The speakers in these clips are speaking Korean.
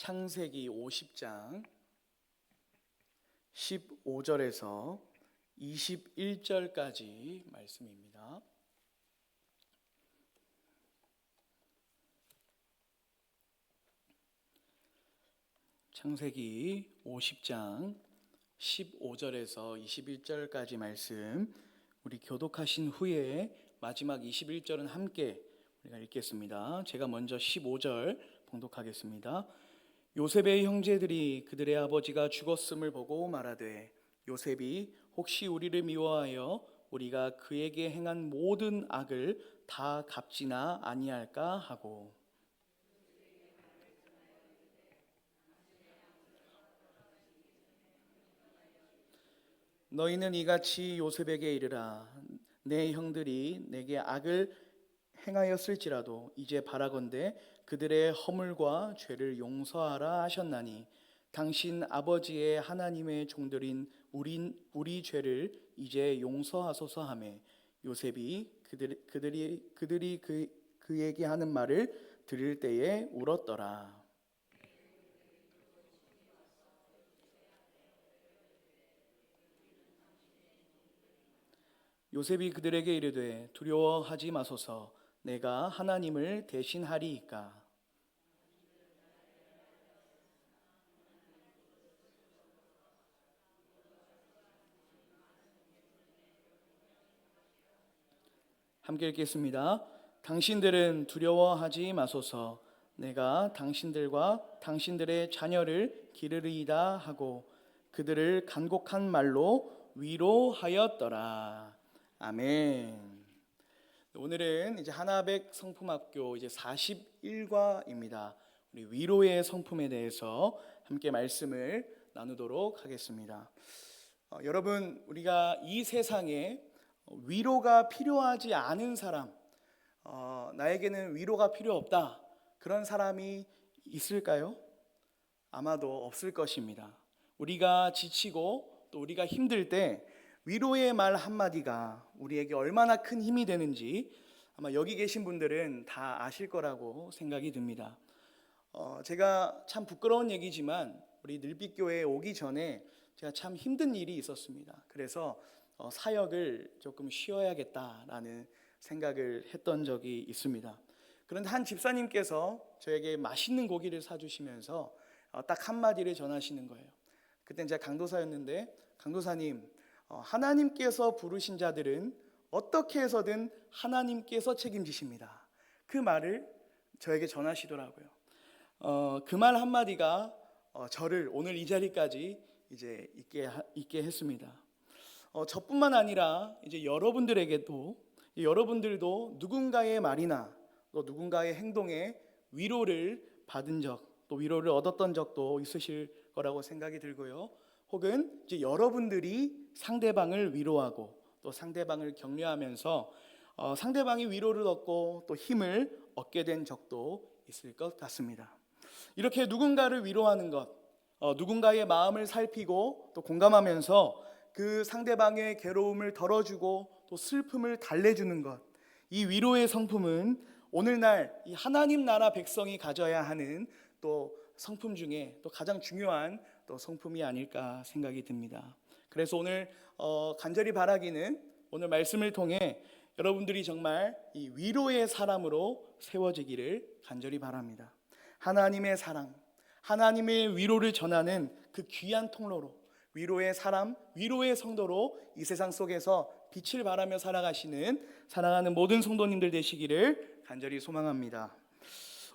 창세기 50장 15절에서 21절까지 말씀입니다. 창세기 50장 15절에서 21절까지 말씀 우리 교독하신 후에 마지막 21절은 함께 우리가 읽겠습니다. 제가 먼저 15절 봉독하겠습니다. 요셉의 형제들이 그들의 아버지가 죽었음을 보고 말하되 요셉이 혹시 우리를 미워하여 우리가 그에게 행한 모든 악을 다 갚지나 아니할까? 하고 너희는 이같이 요셉에게 이르라. 내 형들이 내게 악을 행하였을지라도 이제 바라건대 그들의 허물과 죄를 용서하라 하셨나니 당신 아버지의 하나님의 종들인 우린 우리 죄를 이제 용서하소서 하매 요셉이 그들 그들이 그들이 그 그에게 하는 말을 들을 때에 울었더라. 요셉이 그들에게 이르되 두려워하지 마소서 내가 하나님을 대신하리이까 함께 읽겠습니다. 당신들은 두려워하지 마소서 내가 당신들과 당신들의 자녀를 기르리이다 하고 그들을 간곡한 말로 위로하였더라. 아멘. 오늘은 이제 하나백 성품학교 이제 41과입니다. 우리 위로의 성품에 대해서 함께 말씀을 나누도록 하겠습니다. 어, 여러분 우리가 이 세상에 위로가 필요하지 않은 사람, 어, 나에게는 위로가 필요 없다 그런 사람이 있을까요? 아마도 없을 것입니다. 우리가 지치고 또 우리가 힘들 때 위로의 말 한마디가 우리에게 얼마나 큰 힘이 되는지 아마 여기 계신 분들은 다 아실 거라고 생각이 듭니다. 어, 제가 참 부끄러운 얘기지만 우리 늘빛교회에 오기 전에 제가 참 힘든 일이 있었습니다. 그래서 어, 사역을 조금 쉬어야겠다라는 생각을 했던 적이 있습니다. 그런데 한 집사님께서 저에게 맛있는 고기를 사주시면서 어, 딱 한마디를 전하시는 거예요. 그때 제가 강도사였는데 강도사님 어, 하나님께서 부르신 자들은 어떻게 해서든 하나님께서 책임지십니다. 그 말을 저에게 전하시더라고요. 어, 그 말 한마디가 어, 저를 오늘 이 자리까지 이제 있게, 하- 있게 했습니다. 어, 저뿐만 아니라 이제 여러분들에게도 여러분들도 누군가의 말이나 또 누군가의 행동에 위로를 받은 적, 또 위로를 얻었던 적도 있으실 거라고 생각이 들고요. 혹은 이제 여러분들이 상대방을 위로하고 또 상대방을 격려하면서 어, 상대방이 위로를 얻고 또 힘을 얻게 된 적도 있을 것 같습니다. 이렇게 누군가를 위로하는 것, 어, 누군가의 마음을 살피고 또 공감하면서 그 상대방의 괴로움을 덜어주고 또 슬픔을 달래주는 것, 이 위로의 성품은 오늘날 이 하나님 나라 백성이 가져야 하는 또 성품 중에 또 가장 중요한 또 성품이 아닐까 생각이 듭니다. 그래서 오늘 어, 간절히 바라기는 오늘 말씀을 통해 여러분들이 정말 이 위로의 사람으로 세워지기를 간절히 바랍니다. 하나님의 사랑, 하나님의 위로를 전하는 그 귀한 통로로 위로의 사람, 위로의 성도로 이 세상 속에서 빛을 발하며 살아가시는 사랑하는 모든 성도님들 되시기를 간절히 소망합니다.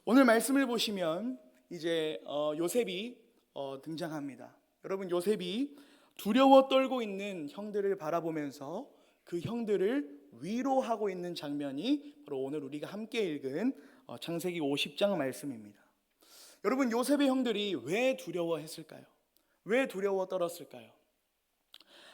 오늘 말씀을 보시면 이제 어, 요셉이 어, 등장합니다. 여러분 요셉이 두려워 떨고 있는 형들을 바라보면서 그 형들을 위로하고 있는 장면이 바로 오늘 우리가 함께 읽은 어, 창세기 50장 말씀입니다. 여러분 요셉의 형들이 왜 두려워했을까요? 왜 두려워 떨었을까요?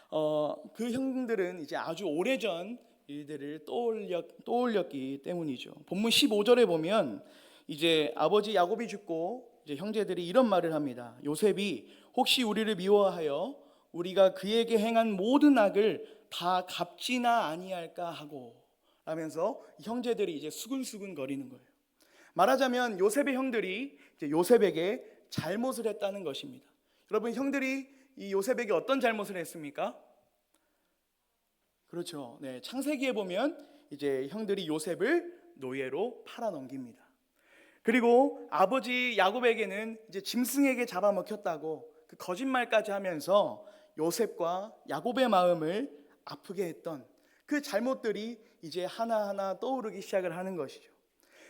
어, 그 형들은 이제 아주 오래전 일들을 떠올렸, 떠올렸기 때문이죠. 본문 15절에 보면 이제 아버지 야곱이 죽고 이제 형제들이 이런 말을 합니다. 요셉이 혹시 우리를 미워하여 우리가 그에게 행한 모든 악을 다 갚지나 아니할까 하고 라면서 형제들이 이제 수근수근 거리는 거예요. 말하자면 요셉의 형들이 요셉에게 잘못을 했다는 것입니다. 여러분 형들이 이 요셉에게 어떤 잘못을 했습니까? 그렇죠. 네, 창세기에 보면 이제 형들이 요셉을 노예로 팔아 넘깁니다. 그리고 아버지 야곱에게는 이제 짐승에게 잡아먹혔다고 그 거짓말까지 하면서 요셉과 야곱의 마음을 아프게 했던 그 잘못들이 이제 하나하나 떠오르기 시작을 하는 것이죠.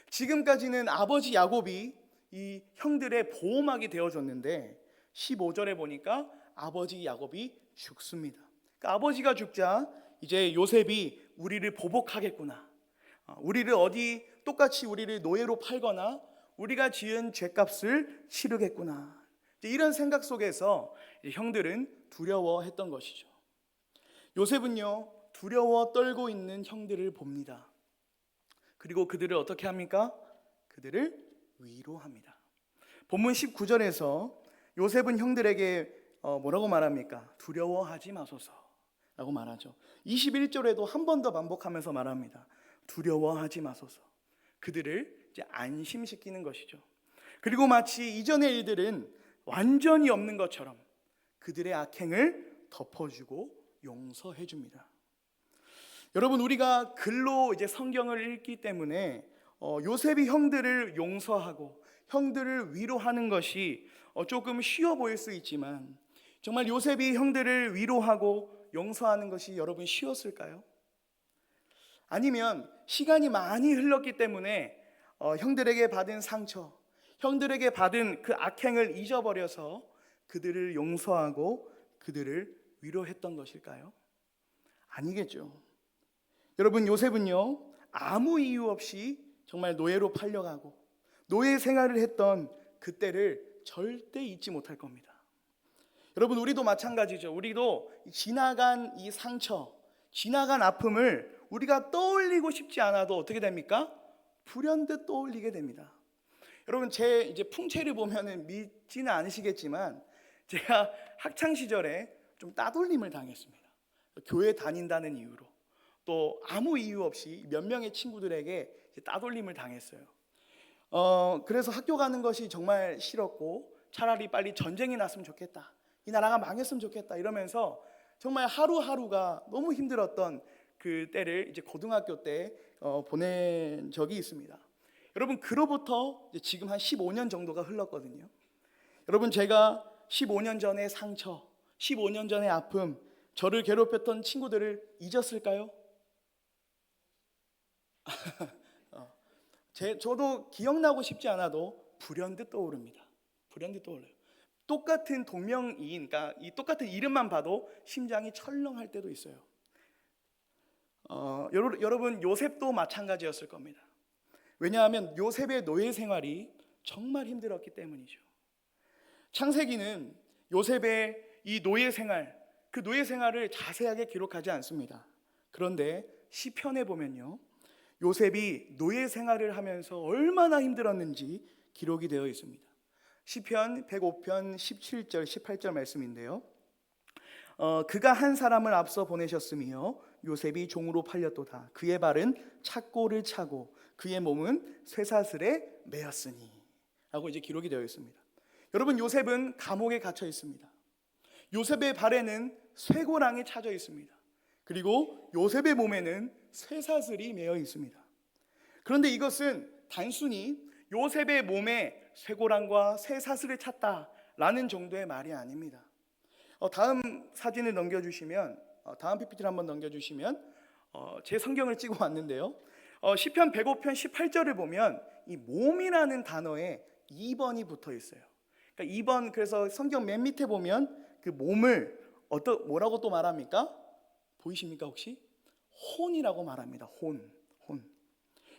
지금까지는 아버지 야곱이 이 형들의 보호막이 되어줬는데 15절에 보니까 아버지 야곱이 죽습니다. 그러니까 아버지가 죽자 이제 요셉이 우리를 보복하겠구나. 어, 우리를 어디 똑같이 우리를 노예로 팔거나 우리가 지은 죄값을 치르겠구나. 이런 생각 속에서 형들은 두려워했던 것이죠. 요셉은요 두려워 떨고 있는 형들을 봅니다. 그리고 그들을 어떻게 합니까? 그들을 위로합니다. 본문 19절에서 요셉은 형들에게 어, 뭐라고 말합니까? 두려워하지 마소서 라고 말하죠. 21절에도 한 번 더 반복하면서 말합니다. 두려워하지 마소서. 그들을 이제 안심시키는 것이죠. 그리고 마치 이전의 일들은 완전히 없는 것처럼 그들의 악행을 덮어주고 용서해 줍니다. 여러분 우리가 글로 이제 성경을 읽기 때문에 어, 요셉이 형들을 용서하고 형들을 위로하는 것이 어, 조금 쉬워 보일 수 있지만 정말 요셉이 형들을 위로하고 용서하는 것이 여러분 쉬웠을까요? 아니면 시간이 많이 흘렀기 때문에 어, 형들에게 받은 상처, 형들에게 받은 그 악행을 잊어버려서 그들을 용서하고 그들을 위로했던 것일까요? 아니겠죠. 여러분 요셉은요 아무 이유 없이 정말 노예로 팔려가고 노예 생활을 했던 그때를 절대 잊지 못할 겁니다. 여러분 우리도 마찬가지죠. 우리도 지나간 이 상처, 지나간 아픔을 우리가 떠올리고 싶지 않아도 어떻게 됩니까? 불현듯 떠올리게 됩니다. 여러분 제 이제 풍채를 보면은 믿지는 않으시겠지만 제가 학창 시절에 좀 따돌림을 당했습니다. 교회 다닌다는 이유로 또 아무 이유 없이 몇 명의 친구들에게 따돌림을 당했어요. 어 그래서 학교 가는 것이 정말 싫었고 차라리 빨리 전쟁이 났으면 좋겠다. 이 나라가 망했으면 좋겠다 이러면서 정말 하루하루가 너무 힘들었던 그 때를 이제 고등학교 때 어, 보낸 적이 있습니다. 여러분 그로부터 지금 한 15년 정도가 흘렀거든요. 여러분 제가 15년 전의 상처, 15년 전의 아픔, 저를 괴롭혔던 친구들을 잊었을까요? 어, 제, 저도 기억나고 싶지 않아도 불현듯 떠오릅니다. 불현듯 떠올라요. 똑같은 동명이인, 그러니까 이 똑같은 이름만 봐도 심장이 철렁할 때도 있어요. 어, 여러- 여러분 요셉도 마찬가지였을 겁니다. 왜냐하면 요셉의 노예 생활이 정말 힘들었기 때문이죠. 창세기는 요셉의 이 노예 생활, 그 노예 생활을 자세하게 기록하지 않습니다. 그런데 시편에 보면요. 요셉이 노예 생활을 하면서 얼마나 힘들었는지 기록이 되어 있습니다. 시편 105편 17절 18절 말씀인데요. 어, 그가 한 사람을 앞서 보내셨으며 요셉이 종으로 팔렸도다. 그의 발은 착고를 차고 그의 몸은 쇠사슬에 매였으니 라고 이제 기록이 되어 있습니다. 여러분 요셉은 감옥에 갇혀 있습니다. 요셉의 발에는 쇠고랑이 차져 있습니다. 그리고 요셉의 몸에는 쇠사슬이 매여 있습니다. 그런데 이것은 단순히 요셉의 몸에 쇠고랑과 쇠사슬을 찼다라는 정도의 말이 아닙니다. 어, 다음 사진을 넘겨주시면 어, 다음 PPT를 한번 넘겨주시면 어, 제 성경을 찍어 왔는데요. 어, 시편 105편 18절을 보면 이 몸이라는 단어에 2번이 붙어 있어요. 그러니까 2번 그래서 성경 맨 밑에 보면 그 몸을 어떠 뭐라고 또 말합니까? 보이십니까 혹시? 혼이라고 말합니다. 혼, 혼.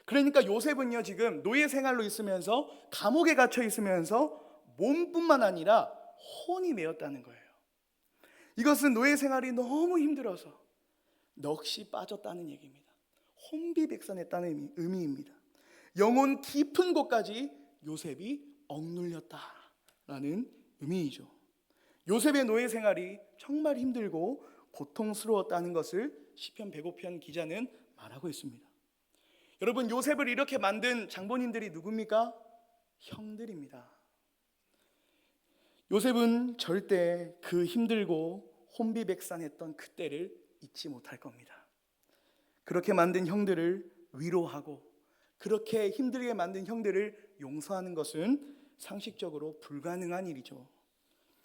그러니까 요셉은요 지금 노예 생활로 있으면서 감옥에 갇혀 있으면서 몸뿐만 아니라 혼이 메었다는 거예요. 이것은 노예 생활이 너무 힘들어서 넋이 빠졌다는 얘기입니다. 혼비백산했다는 의미, 의미입니다. 영혼 깊은 곳까지 요셉이 억눌렸다 라는 의미이죠. 요셉의 노예 생활이 정말 힘들고 고통스러웠다는 것을 시편 105편 기자는 말하고 있습니다. 여러분 요셉을 이렇게 만든 장본인들이 누굽니까? 형들입니다. 요셉은 절대 그 힘들고 혼비백산했던 그때를 잊지 못할 겁니다. 그렇게 만든 형들을 위로하고 그렇게 힘들게 만든 형들을 용서하는 것은 상식적으로 불가능한 일이죠.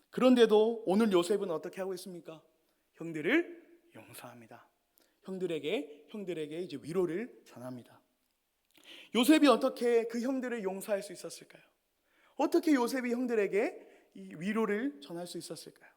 그런데도 오늘 요셉은 어떻게 하고 있습니까? 형들을 용서합니다. 형들에게 형들에게 이제 위로를 전합니다. 요셉이 어떻게 그 형들을 용서할 수 있었을까요? 어떻게 요셉이 형들에게 이 위로를 전할 수 있었을까요?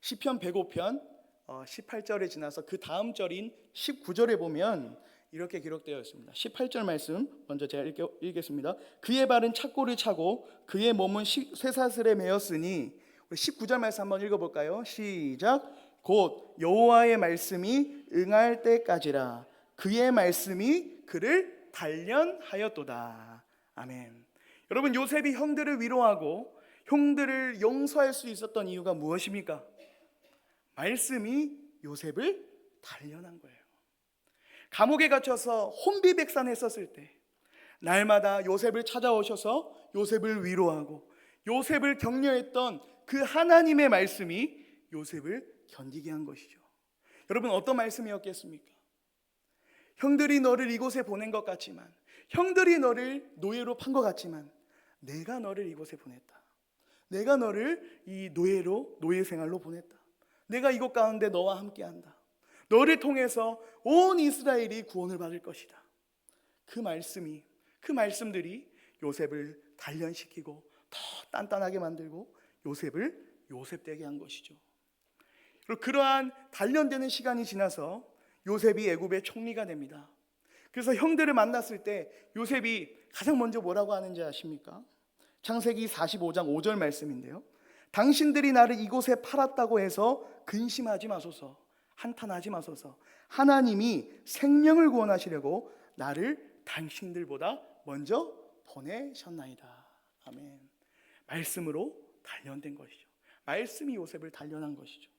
시편 105편 18절에 지나서 그 다음 절인 19절에 보면 이렇게 기록되어 있습니다. 18절 말씀 먼저 제가 읽, 읽겠습니다. 그의 발은 착고를 차고 그의 몸은 시- 쇠사슬에 매였으니 우리 19절 말씀 한번 읽어볼까요? 시작. 곧 여호와의 말씀이 응할 때까지라 그의 말씀이 그를 단련하였도다. 아멘. 여러분 요셉이 형들을 위로하고 형들을 용서할 수 있었던 이유가 무엇입니까? 말씀이 요셉을 단련한 거예요. 감옥에 갇혀서 혼비백산했었을 때 날마다 요셉을 찾아오셔서 요셉을 위로하고 요셉을 격려했던 그 하나님의 말씀이 요셉을 견디게 한 것이죠. 여러분 어떤 말씀이었겠습니까? 형들이 너를 이곳에 보낸 것 같지만 형들이 너를 노예로 판 것 같지만 내가 너를 이곳에 보냈다. 내가 너를 이 노예로 노예 생활로 보냈다. 내가 이곳 가운데 너와 함께 한다. 너를 통해서 온 이스라엘이 구원을 받을 것이다. 그 말씀이 그 말씀들이 요셉을 단련시키고 더 단단하게 만들고 요셉을 요셉되게 한 것이죠. 그리고 그러한 단련되는 시간이 지나서 요셉이 애굽의 총리가 됩니다. 그래서 형들을 만났을 때 요셉이 가장 먼저 뭐라고 하는지 아십니까? 창세기 45장 5절 말씀인데요. 당신들이 나를 이곳에 팔았다고 해서 근심하지 마소서. 한탄하지 마소서. 하나님이 생명을 구원하시려고 나를 당신들보다 먼저 보내셨나이다. 아멘. 말씀으로 단련된 것이죠. 말씀이 요셉을 단련한 것이죠.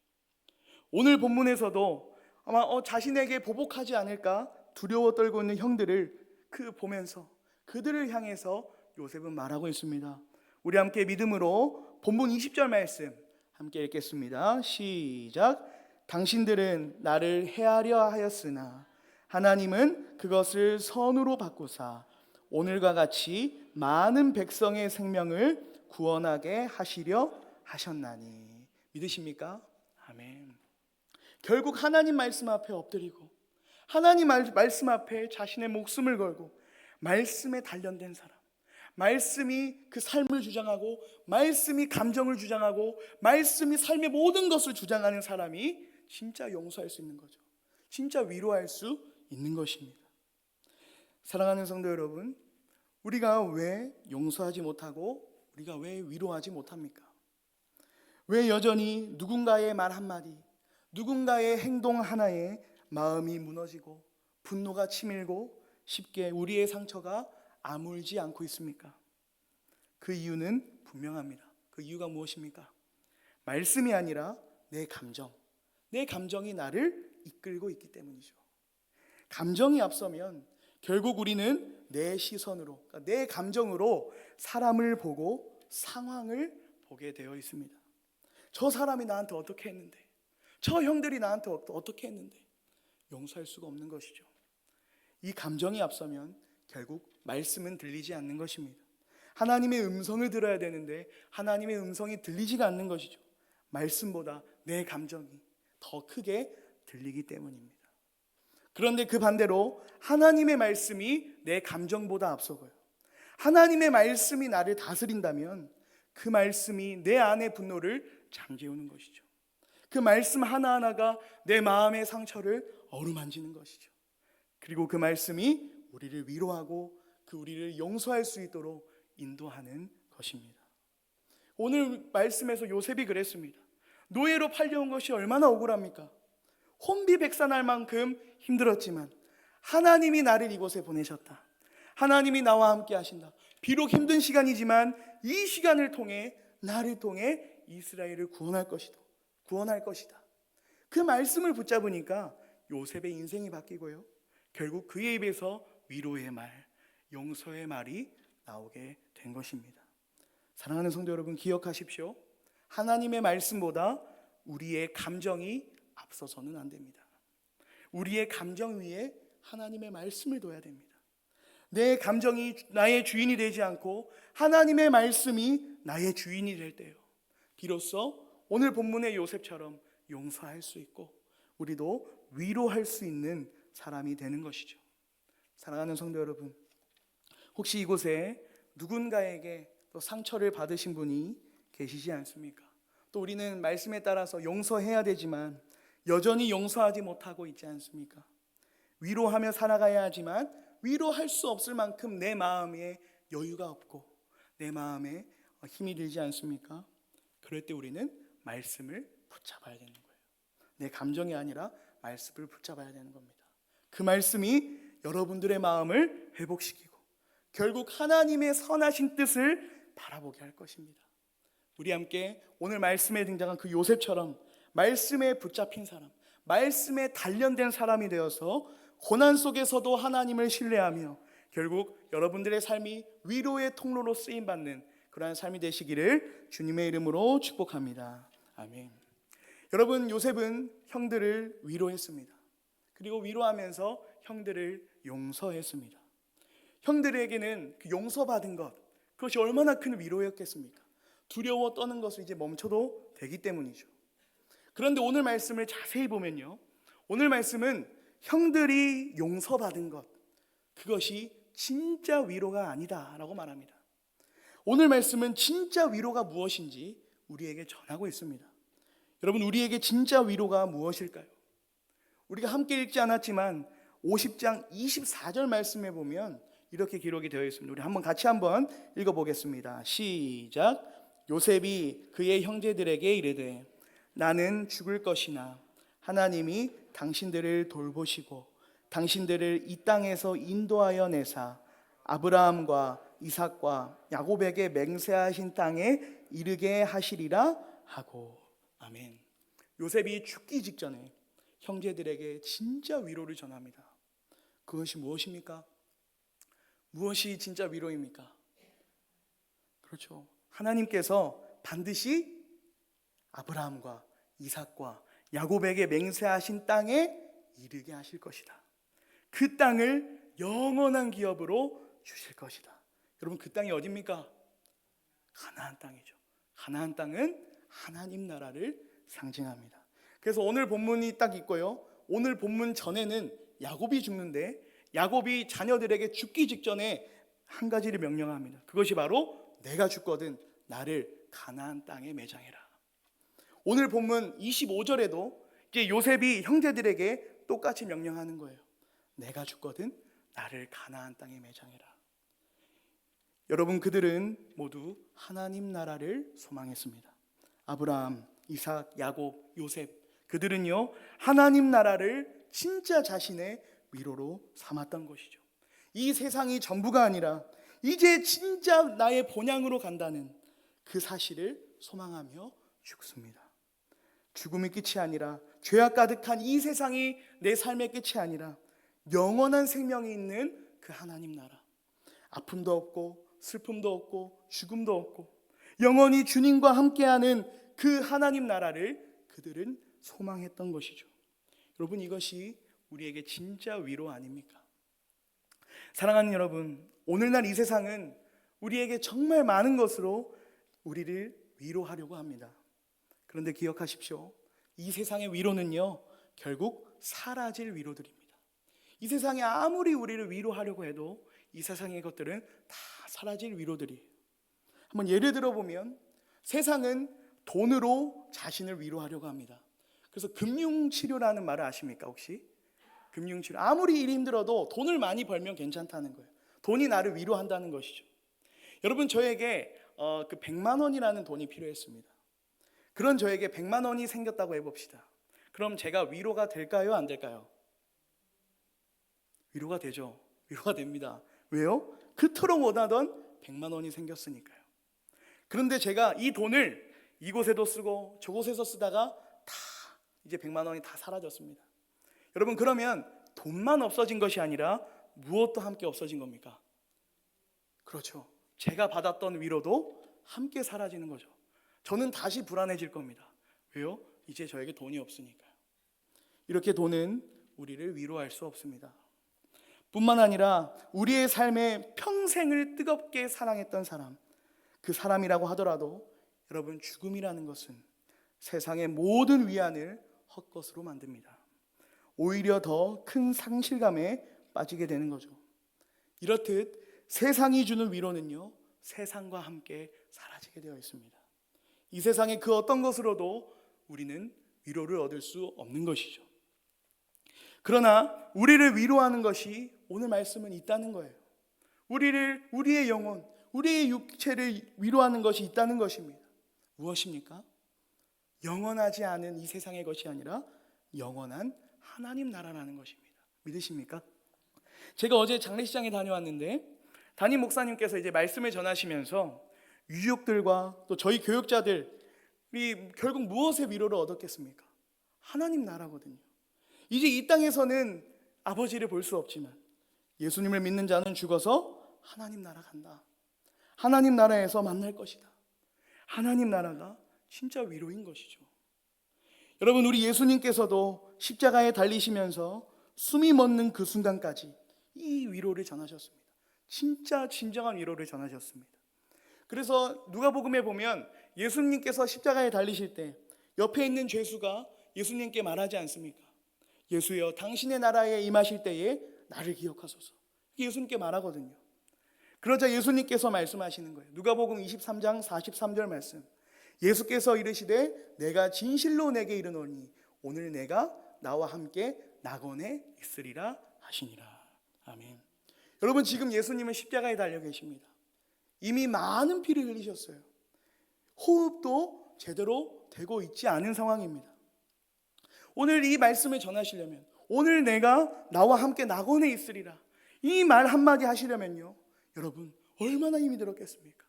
오늘 본문에서도 아마 어, 자신에게 보복하지 않을까 두려워 떨고 있는 형들을 그 보면서 그들을 향해서 요셉은 말하고 있습니다. 우리 함께 믿음으로 본문 20절 말씀 함께 읽겠습니다. 시작. 당신들은 나를 해하려 하였으나 하나님은 그것을 선으로 바꾸사 오늘과 같이 많은 백성의 생명을 구원하게 하시려 하셨나니 믿으십니까? 아멘. 결국 하나님 말씀 앞에 엎드리고 하나님 말- 말씀 앞에 자신의 목숨을 걸고 말씀에 단련된 사람 말씀이 그 삶을 주장하고 말씀이 감정을 주장하고 말씀이 삶의 모든 것을 주장하는 사람이 진짜 용서할 수 있는 거죠. 진짜 위로할 수 있는 것입니다. 사랑하는 성도 여러분, 우리가 왜 용서하지 못하고 우리가 왜 위로하지 못합니까? 왜 여전히 누군가의 말 한마디, 누군가의 행동 하나에 마음이 무너지고 분노가 치밀고 쉽게 우리의 상처가 아물지 않고 있습니까? 그 이유는 분명합니다. 그 이유가 무엇입니까? 말씀이 아니라 내 감정, 내 감정이 나를 이끌고 있기 때문이죠. 감정이 앞서면 결국 우리는 내 시선으로, 그러니까 내 감정으로 사람을 보고 상황을 보게 되어 있습니다. 저 사람이 나한테 어떻게 했는데, 저 형들이 나한테 어- 어떻게 했는데, 용서할 수가 없는 것이죠. 이 감정이 앞서면 결국 말씀은 들리지 않는 것입니다. 하나님의 음성을 들어야 되는데 하나님의 음성이 들리지가 않는 것이죠. 말씀보다 내 감정이 더 크게 들리기 때문입니다. 그런데 그 반대로 하나님의 말씀이 내 감정보다 앞서고요. 하나님의 말씀이 나를 다스린다면 그 말씀이 내 안의 분노를 잠재우는 것이죠. 그 말씀 하나하나가 내 마음의 상처를 어루만지는 것이죠. 그리고 그 말씀이 우리를 위로하고 그 우리를 용서할 수 있도록 인도하는 것입니다. 오늘 말씀에서 요셉이 그랬습니다. 노예로 팔려온 것이 얼마나 억울합니까? 혼비백산할 만큼 힘들었지만 하나님이 나를 이곳에 보내셨다. 하나님이 나와 함께 하신다. 비록 힘든 시간이지만 이 시간을 통해 나를 통해 이스라엘을 구원할 것이다. 구원할 것이다. 그 말씀을 붙잡으니까 요셉의 인생이 바뀌고요. 결국 그의 입에서 위로의 말, 용서의 말이 나오게 된 것입니다. 사랑하는 성도 여러분 기억하십시오. 하나님의 말씀보다 우리의 감정이 앞서서는 안 됩니다. 우리의 감정 위에 하나님의 말씀을 둬야 됩니다. 내 감정이 나의 주인이 되지 않고 하나님의 말씀이 나의 주인이 될 때요. 비로소 오늘 본문의 요셉처럼 용서할 수 있고 우리도 위로할 수 있는 사람이 되는 것이죠. 사랑하는 성도 여러분, 혹시 이곳에 누군가에게 또 상처를 받으신 분이 계시지 않습니까? 또 우리는 말씀에 따라서 용서해야 되지만 여전히 용서하지 못하고 있지 않습니까? 위로하며 살아가야 하지만 위로할 수 없을 만큼 내 마음에 여유가 없고 내 마음에 힘이 들지 않습니까? 그럴 때 우리는 말씀을 붙잡아야 되는 거예요. 내 감정이 아니라 말씀을 붙잡아야 되는 겁니다. 그 말씀이 여러분들의 마음을 회복시키고 결국 하나님의 선하신 뜻을 바라보게 할 것입니다. 우리 함께 오늘 말씀에 등장한 그 요셉처럼 말씀에 붙잡힌 사람, 말씀에 단련된 사람이 되어서 고난 속에서도 하나님을 신뢰하며 결국 여러분들의 삶이 위로의 통로로 쓰임 받는 그러한 삶이 되시기를 주님의 이름으로 축복합니다. 아멘. 여러분 요셉은 형들을 위로했습니다. 그리고 위로하면서 형들을 용서했습니다. 형들에게는 그 용서받은 것 그것이 얼마나 큰 위로였겠습니까? 두려워 떠는 것을 이제 멈춰도 되기 때문이죠. 그런데 오늘 말씀을 자세히 보면요. 오늘 말씀은 형들이 용서받은 것 그것이 진짜 위로가 아니다 라고 말합니다. 오늘 말씀은 진짜 위로가 무엇인지 우리에게 전하고 있습니다. 여러분 우리에게 진짜 위로가 무엇일까요? 우리가 함께 읽지 않았지만 50장 24절 말씀에 보면 이렇게 기록이 되어 있습니다. 우리 한번 같이 한번 읽어 보겠습니다. 시작. 요셉이 그의 형제들에게 이르되 나는 죽을 것이나 하나님이 당신들을 돌보시고 당신들을 이 땅에서 인도하여 내사 아브라함과 이삭과 야곱에게 맹세하신 땅에 이르게 하시리라 하고 아멘. 요셉이 죽기 직전에 형제들에게 진짜 위로를 전합니다. 그것이 무엇입니까? 무엇이 진짜 위로입니까? 그렇죠. 하나님께서 반드시 아브라함과 이삭과 야곱에게 맹세하신 땅에 이르게 하실 것이다. 그 땅을 영원한 기업으로 주실 것이다. 여러분 그 땅이 어디입니까? 가나안 땅이죠. 가나안 땅은 하나님 나라를 상징합니다. 그래서 오늘 본문이 딱 있고요. 오늘 본문 전에는 야곱이 죽는데 야곱이 자녀들에게 죽기 직전에 한 가지를 명령합니다. 그것이 바로 내가 죽거든 나를 가나안 땅에 매장해라. 오늘 본문 25절에도 이제 요셉이 형제들에게 똑같이 명령하는 거예요. 내가 죽거든 나를 가나안 땅에 매장해라. 여러분 그들은 모두 하나님 나라를 소망했습니다. 아브라함, 이삭, 야곱, 요셉 그들은요 하나님 나라를 진짜 자신의 위로로 삼았던 것이죠. 이 세상이 전부가 아니라 이제 진짜 나의 본향으로 간다는 그 사실을 소망하며 죽습니다. 죽음이 끝이 아니라 죄악 가득한 이 세상이 내 삶의 끝이 아니라 영원한 생명이 있는 그 하나님 나라. 아픔도 없고 슬픔도 없고 죽음도 없고 영원히 주님과 함께하는 그 하나님 나라를 그들은 소망했던 것이죠. 여러분 이것이 우리에게 진짜 위로 아닙니까? 사랑하는 여러분, 오늘날 이 세상은 우리에게 정말 많은 것으로 우리를 위로하려고 합니다. 그런데 기억하십시오. 이 세상의 위로는요, 결국 사라질 위로들입니다. 이 세상에 아무리 우리를 위로하려고 해도 이 세상의 것들은 다 사라질 위로들이에요. 한번 예를 들어 보면 세상은 돈으로 자신을 위로하려고 합니다. 그래서 금융치료라는 말을 아십니까, 혹시? 금융치료. 아무리 일이 힘들어도 돈을 많이 벌면 괜찮다는 거예요. 돈이 나를 위로한다는 것이죠. 여러분, 저에게 어, 그 100만 원이라는 돈이 필요했습니다. 그런 저에게 100만 원이 생겼다고 해봅시다. 그럼 제가 위로가 될까요? 안 될까요? 위로가 되죠. 위로가 됩니다. 왜요? 그토록 원하던 100만 원이 생겼으니까요. 그런데 제가 이 돈을 이곳에도 쓰고 저곳에서 쓰다가 다 이제 100만 원이 다 사라졌습니다. 여러분 그러면 돈만 없어진 것이 아니라 무엇도 함께 없어진 겁니까? 그렇죠. 제가 받았던 위로도 함께 사라지는 거죠. 저는 다시 불안해질 겁니다. 왜요? 이제 저에게 돈이 없으니까요. 이렇게 돈은 우리를 위로할 수 없습니다. 뿐만 아니라 우리의 삶에 평생을 뜨겁게 사랑했던 사람, 그 사람이라고 하더라도 여러분 죽음이라는 것은 세상의 모든 위안을 헛것으로 만듭니다. 오히려 더 큰 상실감에 빠지게 되는 거죠. 이렇듯 세상이 주는 위로는요, 세상과 함께 사라지게 되어 있습니다. 이 세상의 그 어떤 것으로도 우리는 위로를 얻을 수 없는 것이죠. 그러나 우리를 위로하는 것이 오늘 말씀은 있다는 거예요. 우리를 우리의 영혼, 우리의 육체를 위로하는 것이 있다는 것입니다. 무엇입니까? 영원하지 않은 이 세상의 것이 아니라 영원한 하나님 나라라는 것입니다. 믿으십니까? 제가 어제 장례식장에 다녀왔는데 담임 목사님께서 이제 말씀을 전하시면서 유족들과 또 저희 교육자들이 결국 무엇의 위로를 얻었겠습니까? 하나님 나라거든요. 이제 이 땅에서는 아버지를 볼 수 없지만 예수님을 믿는 자는 죽어서 하나님 나라 간다. 하나님 나라에서 만날 것이다. 하나님 나라가 진짜 위로인 것이죠. 여러분, 우리 예수님께서도 십자가에 달리시면서 숨이 멎는 그 순간까지 이 위로를 전하셨습니다. 진짜 진정한 위로를 전하셨습니다. 그래서 누가복음에 보면 예수님께서 십자가에 달리실 때 옆에 있는 죄수가 예수님께 말하지 않습니까? 예수여 당신의 나라에 임하실 때에 나를 기억하소서. 예수님께 말하거든요. 그러자 예수님께서 말씀하시는 거예요. 누가복음 23장 43절 말씀. 예수께서 이르시되 내가 진실로 내게 이르노니 오늘 내가 나와 함께 낙원에 있으리라 하시니라. 아멘. 여러분 지금 예수님은 십자가에 달려 계십니다. 이미 많은 피를 흘리셨어요. 호흡도 제대로 되고 있지 않은 상황입니다. 오늘 이 말씀을 전하시려면 오늘 내가 나와 함께 낙원에 있으리라. 이 말 한마디 하시려면요. 여러분 얼마나 힘이 들었겠습니까?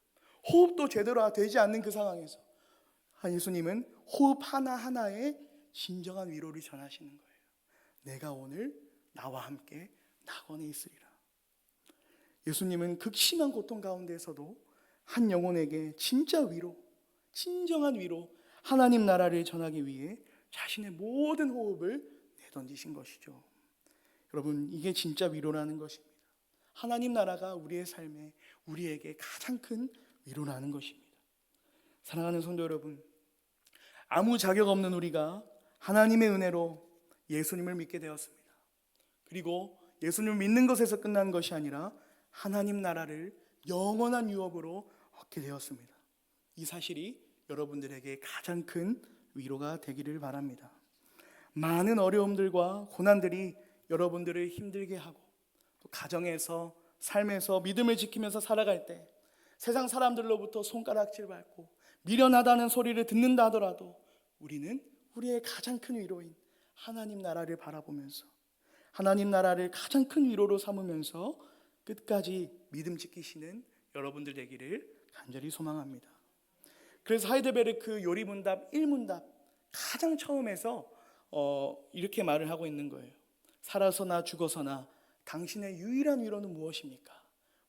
호흡도 제대로 되지 않는 그 상황에서 한 예수님은 호흡 하나하나에 진정한 위로를 전하시는 거예요. 내가 오늘 나와 함께 낙원에 있으리라. 예수님은 극심한 고통 가운데서도 한 영혼에게 진짜 위로, 진정한 위로, 하나님 나라를 전하기 위해 자신의 모든 호흡을 내던지신 것이죠. 여러분, 이게 진짜 위로라는 것입니다. 하나님 나라가 우리의 삶에 우리에게 가장 큰 위로라는 것입니다. 사랑하는 성도 여러분, 아무 자격 없는 우리가 하나님의 은혜로 예수님을 믿게 되었습니다. 그리고 예수님을 믿는 것에서 끝난 것이 아니라 하나님 나라를 영원한 유업으로 얻게 되었습니다. 이 사실이 여러분들에게 가장 큰 위로가 되기를 바랍니다. 많은 어려움들과 고난들이 여러분들을 힘들게 하고 또 가정에서 삶에서 믿음을 지키면서 살아갈 때 세상 사람들로부터 손가락질 받고 미련하다는 소리를 듣는다 하더라도 우리는 우리의 가장 큰 위로인 하나님 나라를 바라보면서 하나님 나라를 가장 큰 위로로 삼으면서 끝까지 믿음 지키시는 여러분들 되기를 간절히 소망합니다. 그래서 하이데베르크 요리문답 1문답 가장 처음에서 어, 이렇게 말을 하고 있는 거예요. 살아서나 죽어서나 당신의 유일한 위로는 무엇입니까?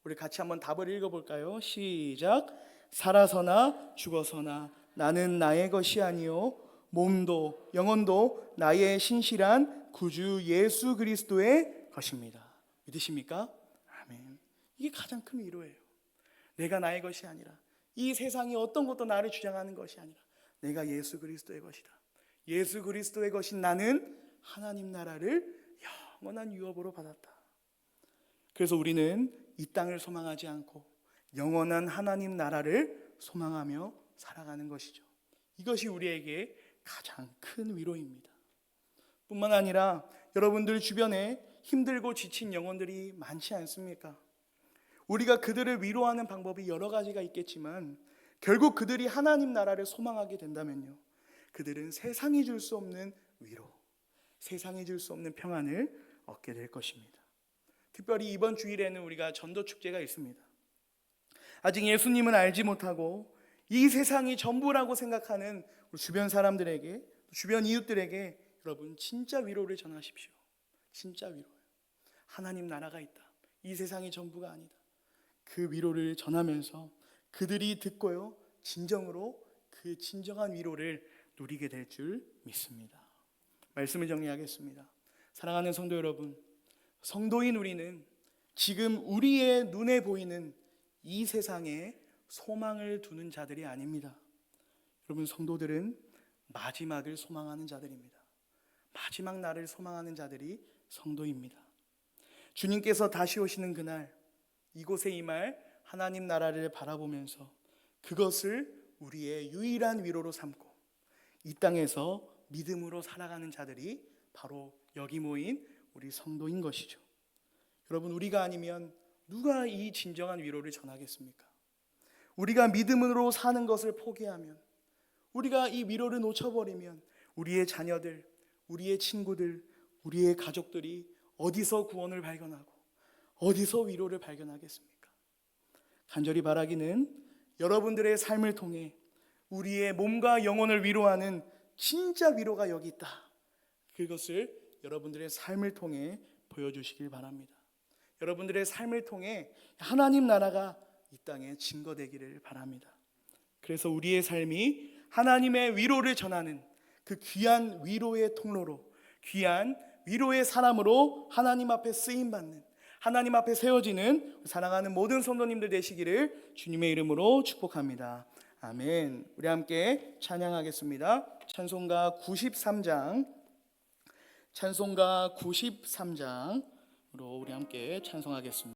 우리 같이 한번 답을 읽어볼까요? 시작. 살아서나 죽어서나 나는 나의 것이 아니요 몸도 영혼도 나의 신실한 구주 예수 그리스도의 것입니다. 믿으십니까? 이게 가장 큰 위로예요. 내가 나의 것이 아니라 이 세상이 어떤 것도 나를 주장하는 것이 아니라 내가 예수 그리스도의 것이다. 예수 그리스도의 것인 나는 하나님 나라를 영원한 유업으로 받았다. 그래서 우리는 이 땅을 소망하지 않고 영원한 하나님 나라를 소망하며 살아가는 것이죠. 이것이 우리에게 가장 큰 위로입니다. 뿐만 아니라 여러분들 주변에 힘들고 지친 영혼들이 많지 않습니까? 우리가 그들을 위로하는 방법이 여러 가지가 있겠지만 결국 그들이 하나님 나라를 소망하게 된다면요. 그들은 세상이 줄 수 없는 위로, 세상이 줄 수 없는 평안을 얻게 될 것입니다. 특별히 이번 주일에는 우리가 전도 축제가 있습니다. 아직 예수님은 알지 못하고 이 세상이 전부라고 생각하는 주변 사람들에게 주변 이웃들에게 여러분 진짜 위로를 전하십시오. 진짜 위로예요. 하나님 나라가 있다. 이 세상이 전부가 아니다. 그 위로를 전하면서 그들이 듣고요. 진정으로 그그 진정한 위로를 누리게 될 줄 믿습니다. 말씀을 정리하겠습니다. 사랑하는 성도 여러분, 성도인 우리는 지금 우리의 눈에 보이는 이 세상에 소망을 두는 자들이 아닙니다. 여러분 성도들은 마지막을 소망하는 자들입니다. 마지막 날을 소망하는 자들이 성도입니다. 주님께서 다시 오시는 그날 이곳에 임할 하나님 나라를 바라보면서 그것을 우리의 유일한 위로로 삼고 이 땅에서 믿음으로 살아가는 자들이 바로 여기 모인 우리 성도인 것이죠. 여러분 우리가 아니면 누가 이 진정한 위로를 전하겠습니까? 우리가 믿음으로 사는 것을 포기하면 우리가 이 위로를 놓쳐버리면 우리의 자녀들, 우리의 친구들, 우리의 가족들이 어디서 구원을 발견하고 어디서 위로를 발견하겠습니까? 간절히 바라기는 여러분들의 삶을 통해 우리의 몸과 영혼을 위로하는 진짜 위로가 여기 있다. 그것을 여러분들의 삶을 통해 보여주시길 바랍니다. 여러분들의 삶을 통해 하나님 나라가 이 땅에 증거되기를 바랍니다. 그래서 우리의 삶이 하나님의 위로를 전하는 그 귀한 위로의 통로로 귀한 위로의 사람으로 하나님 앞에 쓰임 받는 하나님 앞에 세워지는 사랑하는 모든 성도님들 되시기를 주님의 이름으로 축복합니다. 아멘. 우리 함께 찬양하겠습니다. 찬송가 93장 찬송가 93장으로 우리 함께 찬송하겠습니다.